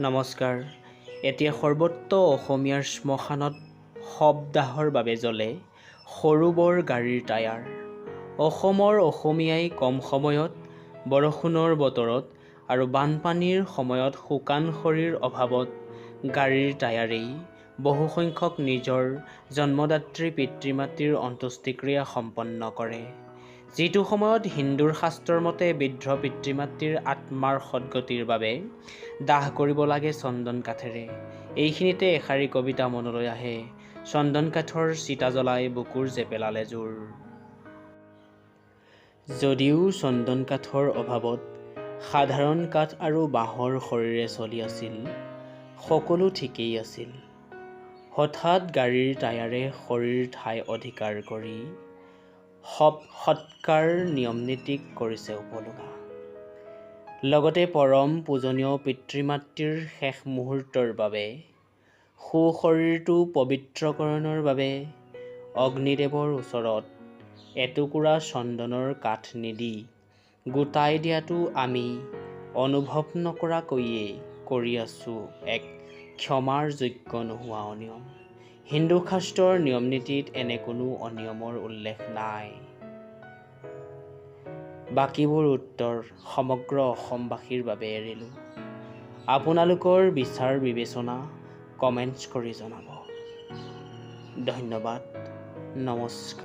নমস্কাৰ। এতিয়া সৰ্বত্ৰ অসমীয়াৰ শ্মশানত শৱদাহৰ বাবে জ্বলে সৰু বৰ গাড়ীৰ টায়াৰ। অসমৰ অসমীয়াই কম সময়ত বৰষুণৰ বতৰত আৰু বানপানীৰ সময়ত শুকান খৰিৰ অভাৱত গাড়ীৰ টায়াৰেই বহুসংখ্যক নিজৰ জন্মদাত্ৰী পিতৃ মাতৃৰ অন্ত্যেষ্টিক্ৰিয়া সম্পন্ন কৰে। যিটো সময়ত হিন্দুৰ শাস্ত্ৰৰ মতে বৃদ্ধ পিতৃ মাতৃৰ আত্মাৰ সদ্গতিৰ বাবে দাহ কৰিব লাগে চন্দন কাঠেৰে। এইখিনিতে এষাৰি কবিতা মনলৈ আহে। চন্দন কাঠৰ চিতা জ্বলাই বুকুৰ জেপেলালে জোৰ। যদিও চন্দন কাঠৰ অভাৱত সাধাৰণ কাঠ আৰু বাঁহৰ খৰিৰে চলি আছিল সকলো ঠিকেই আছিল। হঠাৎ গাড়ীৰ টায়াৰে খৰিৰ ঠাই অধিকাৰ কৰি সৎকাৰ নিয়ম নীতিক কৰিছে উপলুঙা লগতে পৰম পূজনীয় পিতৃ মাতৃৰ শেষ মুহূৰ্তৰ বাবে সু শৰীৰটো পবিত্ৰকৰণৰ বাবে অগ্নিদেৱৰ ওচৰত এটুকুৰা চন্দনৰ কাঠ নিদি গোটাই দিয়াটো আমি অনুভৱ নকৰাকৈয়ে কৰি আছো এক ক্ষমাৰ যোগ্য নোহোৱা অনিয়ম হিন্দু শাস্ত্ৰৰ নিয়ম নীতিত এনে কোনো অনিয়মৰ উল্লেখ নাই। বাকীবোৰ উত্তৰ সমগ্ৰ অসমবাসীৰ বাবে এৰিলোঁ। আপোনালোকৰ বিচাৰ বিবেচনা কমেণ্টছ কৰি জনাব। ধন্যবাদ। নমস্কাৰ।